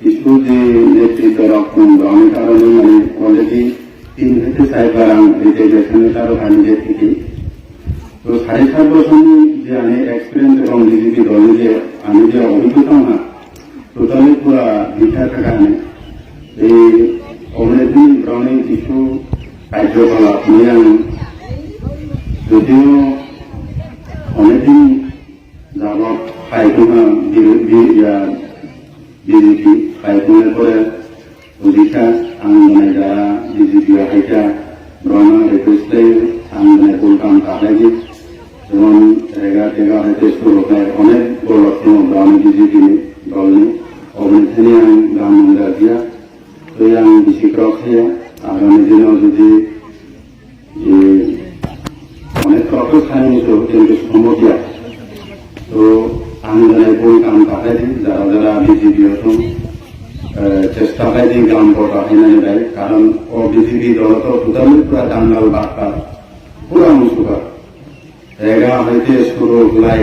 কিছু যে নেতৃত্ব রক্ষণ গ্রহণের কারণে মানে অলরেডি থেকে চার বার রিজার্ভেশন তারও হারিয়ে থেকে তো সাড়ে সাত বছর যে আমি এক্সপিরিয়েন্স এবং বিজেপি দলে যে আমি যে অভিজ্ঞতা না টোটালি পুরা মিঠা থাকা আমি এই অনেকদিন গ্রহণের কিছু কার্যকলাপ নিয়ে আমি যদিও অনেকদিন যাবৎ পাইখানা বিজেপি পাইখানার পরে ওড়িশা আন্দোলনে যারা বিজেপি হাইটা ব্রহ্মা রেখেছে আন্দোলনে বলতাম তাহাকে যেমন রেগা টেগা হইতে শুরু হয় অনেক বড় গ্রাম বিজেপি দল নেই অবনীখানে আমি গ্রাম মন্দির দিয়া তো আমি বেশি ক্রক হইয়া আগামী দিনেও যদি অনেক ক্রক খায়নি তো কিন্তু সম্মতি তো, আমি জানাই বই কাম কাটাইছি যারা যারা বিজেপি হতুন চেষ্টা পাইছি গ্রাম পটা হিনানি দেয় কারণ ও বিজেপি দল তো টোটালি পুরা দাঙ্গাল বাটপার, পুরা মুসুকার এগা হইতে শুরু হলাই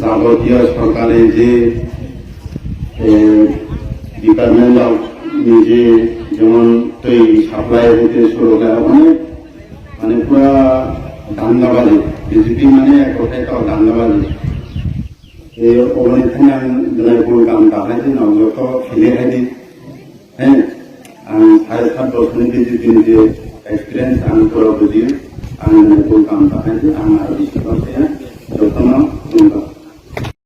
যাবতীয় সরকারে যে ডিপার্টমেন্ট অফ নিজে যেমন এই সাপ্লাই হইতে শুরু হয় অনেক মানে পুরা দাঙ্গাবাজি বিজেপি মানে এক কথায় তো দাঙ্গাবাজি এই অবনীখানে আমি জনাইপুর কাম কাহাইছি নগত ফিরে খাইছি হ্যাঁ আমি সাড়ে নিজে এক্সপিরিয়েন্স আমি পুরো বুঝি আমি জনাইপুর কাম কাহাইছি আমি